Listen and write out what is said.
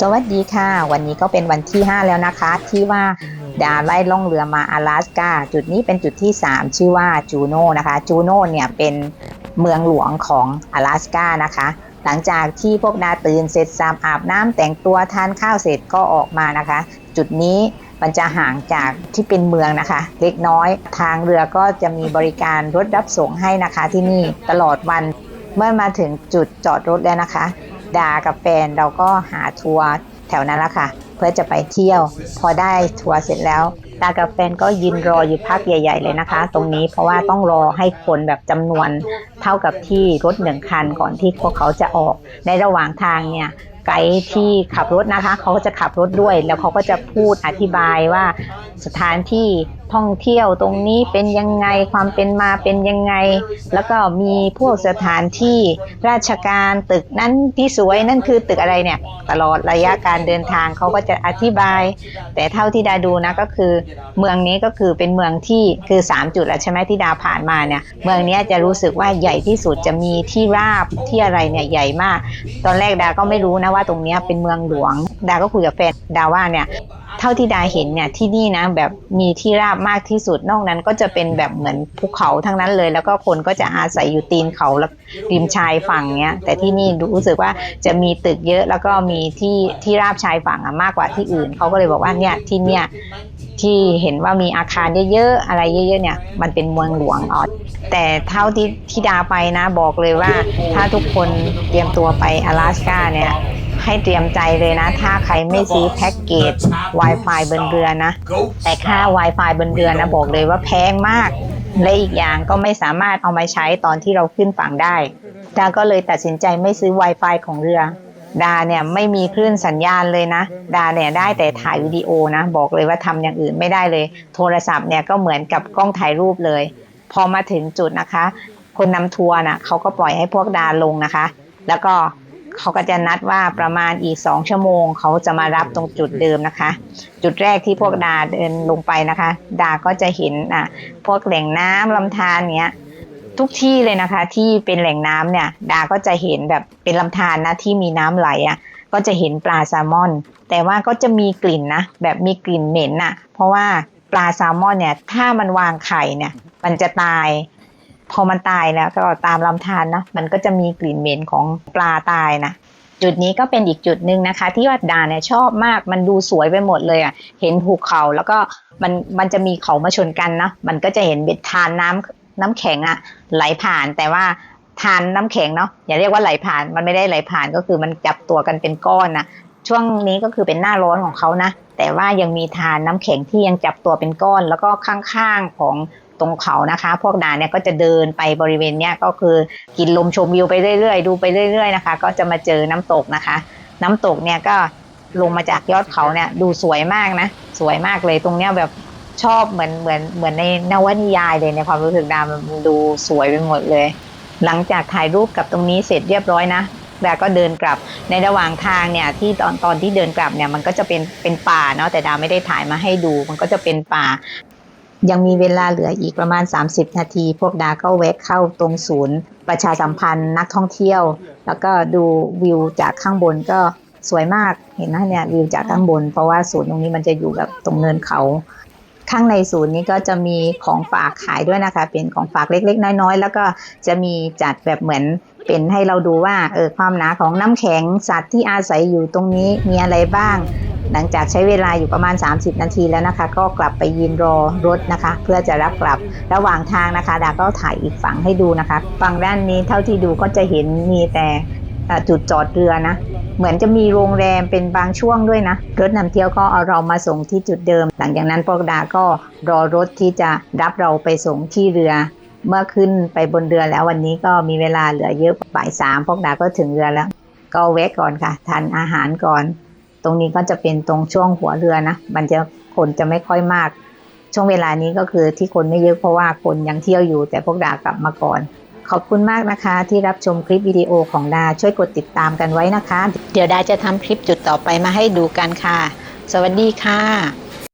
สวัสดีค่ะ วันนี้ก็เป็นวันที่ 5 แล้วนะคะ ที่ว่าดาไล่ล่องเรือมา阿拉สกาจุดนี้เป็นจุดที่ 3 ชื่อว่าจูโน่นะคะจูโน่เนี่ยเป็นเมืองหลวงของ阿拉สกานะคะ หลังจากที่พวกดาตื่นเสร็จสามอาบน้ำแต่งตัวทานข้าวเสร็จก็ออกมานะคะ จุดนี้มันจะห่างจากที่เป็นเมืองนะคะ เล็กน้อยทางเรือก็จะมีบริการรถรับส่งให้นะคะที่นี่ตลอดวันเมื่อมาถึงจุดจอดรถแล้วนะคะ ดากับแฟนเราก็หาทัวร์แถวนั้นละค่ะ เพื่อจะไปเที่ยว พอได้ทัวร์เสร็จแล้วดากับแฟนก็ยืนรออยู่พักใหญ่ ๆ เลยนะคะ ตรงนี้เพราะว่าต้องรอให้คนแบบจำนวนเท่ากับที่รถหนึ่งคันก่อนที่พวกเขาจะออก ในระหว่างทางเนี่ยไกด์ที่ขับรถนะคะ เขาก็จะขับรถด้วย แล้วเขาก็จะพูดอธิบายว่าสถานที่ ท่องเที่ยวตรงนี้เป็นยังไงความเป็นมาเป็นยังไง แล้วก็มีพวกสถานที่ราชการตึกนั้นที่สวยนั่นคือตึกอะไรเนี่ยตลอดระยะการเดินทางเขาก็จะอธิบาย แต่เท่าที่ดาดูนะก็คือ เมืองนี้ก็คือเป็นเมืองที่คือ 3 จุดแล้วใช่ไหมที่ดาผ่านมาเนี่ยเมืองนี้จะรู้สึกว่าใหญ่ที่สุดจะมีที่ราบที่อะไรเนี่ยใหญ่มาก ตอนแรกดาก็ไม่รู้นะว่าตรงนี้เป็นเมืองหลวง ดาก็คุยกับแฟนดาว่าเนี่ยเท่าที่ดาเห็นเนี่ยที่นี่นะแบบมีที่ราบมากที่สุดนอกนั้นก็จะเป็นแบบเหมือนภูเขาทั้งนั้นเลย แล้วก็คนก็จะอาศัยอยู่ตีนเขาแล้วริมชายฝั่งเนี้ย แต่ที่นี่รู้สึกว่าจะมีตึกเยอะแล้วก็มีที่ที่ราบชายฝั่งอะมากกว่าที่อื่นเขาก็เลยบอกว่าเนี่ยที่เนี่ยที่เห็นว่ามีอาคารเยอะๆอะไรเยอะๆเนี่ย มันเป็นเมืองหลวงอ๋อแต่เท่าที่ที่ดาไปนะบอกเลยว่า ถ้าทุกคนเตรียมตัวไป阿拉สกาเนี่ย ให้เตรียมใจเลยนะ ถ้าใครไม่ซื้อแพ็กเกจ Wi-Fi บนเรือนะ แต่ค่า Wi-Fi บนเรือนะบอกเลยว่าแพงมาก และอีกอย่างก็ไม่สามารถเอามาใช้ตอนที่เราขึ้นฝั่งได้ดาก็เลยตัดสินใจไม่ซื้อ Wi-Fi ของเรือ ดาเนี่ยไม่มีคลื่นสัญญาณเลยนะ ดาเนี่ยได้แต่ถ่ายวิดีโอนะ บอกเลยว่าทำอย่างอื่นไม่ได้เลย โทรศัพท์เนี่ยก็เหมือนกับกล้องถ่ายรูปเลย พอมาถึงจุดนะคะ คนนำทัวร์น่ะเขาก็ปล่อยให้พวกดาลงนะคะ แล้วก็ เขาก็จะนัดว่าประมาณอีกสองชั่วโมง เขาจะมารับตรงจุดเดิมนะคะ จุดแรกที่พวกดาเดินลงไปนะคะ ดาก็จะเห็นอะพวกแหล่งน้ำลำธารเนี้ยทุกที่เลยนะคะ ที่เป็นแหล่งน้ำเนี่ย ดาก็จะเห็นแบบเป็นลำธารนะที่มีน้ำไหลอะก็จะเห็นปลาแซลมอน แต่ว่าก็จะมีกลิ่นนะแบบมีกลิ่นเหม็นน่ะ เพราะว่าปลาแซลมอนเนี่ยถ้ามันวางไข่เนี่ย มันจะตาย พอมันตายแล้วก็ตามลำธารนะมันก็จะมีกลิ่นเหม็นของปลาตายนะจุดนี้ก็เป็นอีกจุดหนึ่งนะคะ ที่วัดดาเนี่ยชอบมากมันดูสวยไปหมดเลยอะเห็นภูเขาแล้วก็มันมันจะมีเขามาชนกันนะมันก็จะเห็นเบ็ดทานน้ำน้ำแข็งอะไหลผ่านแต่ว่าทานน้ำแข็งเนาะอย่าเรียกว่าไหลผ่านมันไม่ได้ไหลผ่านก็คือมันจับตัวกันเป็นก้อนนะช่วงนี้ก็คือเป็นหน้าร้อนของเขานะ แต่ว่ายังมีทานน้ำแข็งที่ยังจับตัวเป็นก้อน แล้วก็ข้างๆของ ตรงเขานะคะ พวกดาเนี่ยก็จะเดินไปบริเวณเนี้ยก็คือกินลมชมวิวไปเรื่อยๆ ดูไปเรื่อย ๆนะคะ ก็จะมาเจอน้ำตกนะคะ น้ำตกเนี่ยก็ลงมาจากยอดเขาเนี่ยดูสวยมากนะ สวยมากเลยตรงเนี้ยแบบชอบเหมือนเหมือนเหมือนในนวนิยายเลยในความรู้สึกดามันดูสวยไปหมดเลย หลังจากถ่ายรูปกับตรงนี้เสร็จเรียบร้อยนะดาก็เดินกลับในระหว่างทางเนี่ยที่ตอนตอนที่เดินกลับเนี่ยมันก็จะเป็นเป็นป่าเนาะแต่ดาไม่ได้ถ่ายมาให้ดู มันก็จะเป็นป่า ยังมีเวลาเหลืออีกประมาณ 30 นาที พวกดาก็แวะเข้าตรงศูนย์ ประชาสัมพันธ์นักท่องเที่ยว แล้วก็ดูวิวจากข้างบนก็สวยมากเห็นนะเนี่ยวิวจากข้างบน เพราะว่าศูนย์ตรงนี้มันจะอยู่แบบตรงเนินเขา ข้างในศูนย์นี้ก็จะมีของฝากขายด้วยนะคะ เป็นของฝากเล็ก ๆ น้อยๆแล้วก็จะมีจัดแบบเหมือนเป็นให้เราดูว่าเออความหนาของน้ำแข็งสัตว์ที่อาศัยอยู่ตรงนี้มีอะไรบ้าง หลังจากใช้เวลาอยู่ประมาณ 30 นาทีแล้วนะคะ ก็กลับไปยืนรอรถนะคะ เพื่อจะรับกลับระหว่างทางนะคะ ดาก็ถ่ายอีกฝั่งให้ดูนะคะฝั่งด้านนี้เท่าที่ดูก็จะเห็นมีแต่จุดจอดเรือนะ เหมือนจะมีโรงแรมเป็นบางช่วงด้วยนะ รถนำเที่ยวก็เอาเรามาส่งที่จุดเดิม หลังจากนั้นพวกดาก็รอรถที่จะรับเราไปส่งที่เรือ เมื่อขึ้นไปบนเรือแล้ววันนี้ก็มีเวลาเหลือเยอะบ่ายสามพวกดาก็ถึงเรือแล้ว ก็แวะก่อนค่ะทานอาหารก่อน รงนี้ก็จะเป็นตรงช่วงหัวเรือนะ มันจะคนจะไม่ค่อยมาก ช่วงเวลานี้ก็คือที่คนไม่เยอะเพราะว่าคนยังเที่ยวอยู่ แต่พวกดากลับมาก่อน ขอบคุณมากนะคะ ที่รับชมคลิปวิดีโอของดาช่วยกดติดตามกันไว้นะคะ เดี๋ยวดาจะทำคลิปจุดต่อไปมาให้ดูกันค่ะ สวัสดีค่ะ